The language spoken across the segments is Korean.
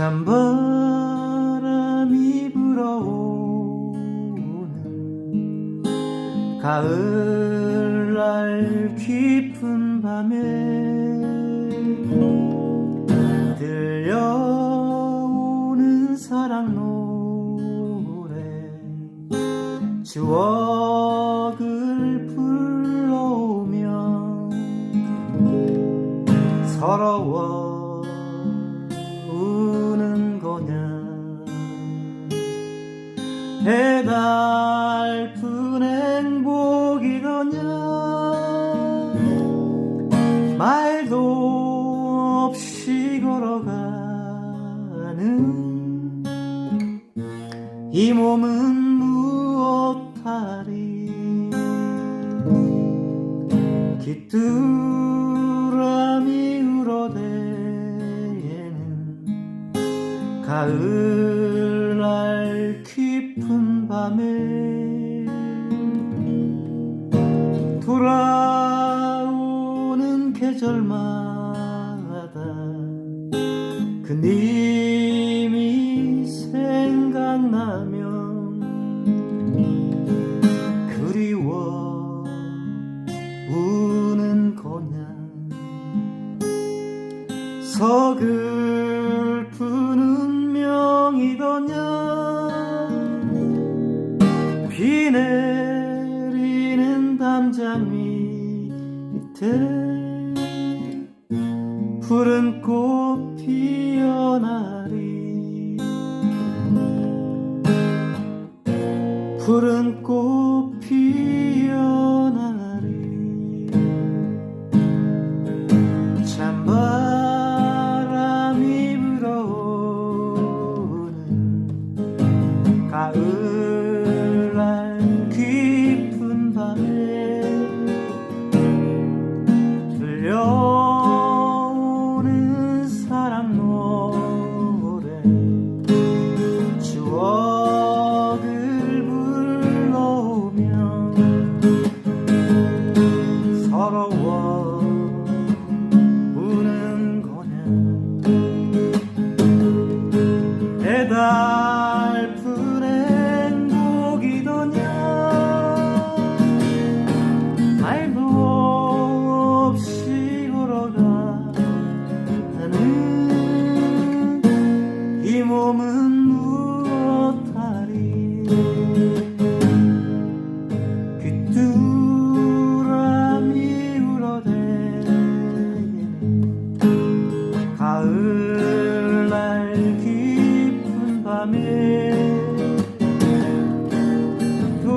찬바람이 불어오는 가을날 깊은 밤에 들려오는 사랑 노래 추억 서러워 우는 거냐? 해달픈 행복이더냐? 말도 없이 걸어가는 이 몸은 무엇하리? 귀뚜 가을날 깊은 밤에 돌아오는 계절마다 그님이 생각나면 그리워 우는 거냐? 서글픈 운명이더냐? 비 내리는 담장 밑에 푸른 꽃 피어나리 푸른 꽃 피어나리 가을날 깊은 밤에 들려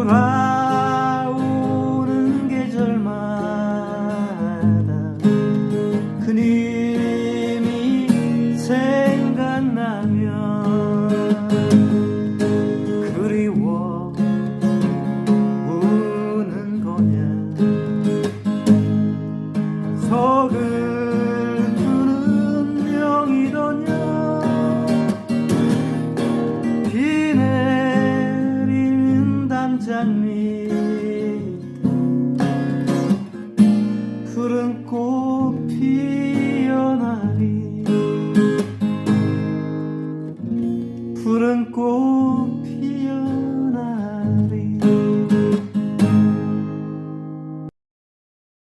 돌아오는 계절마다 그님이 생각나면 그리워 우는 거냐? 서글 푸른 꽃 피어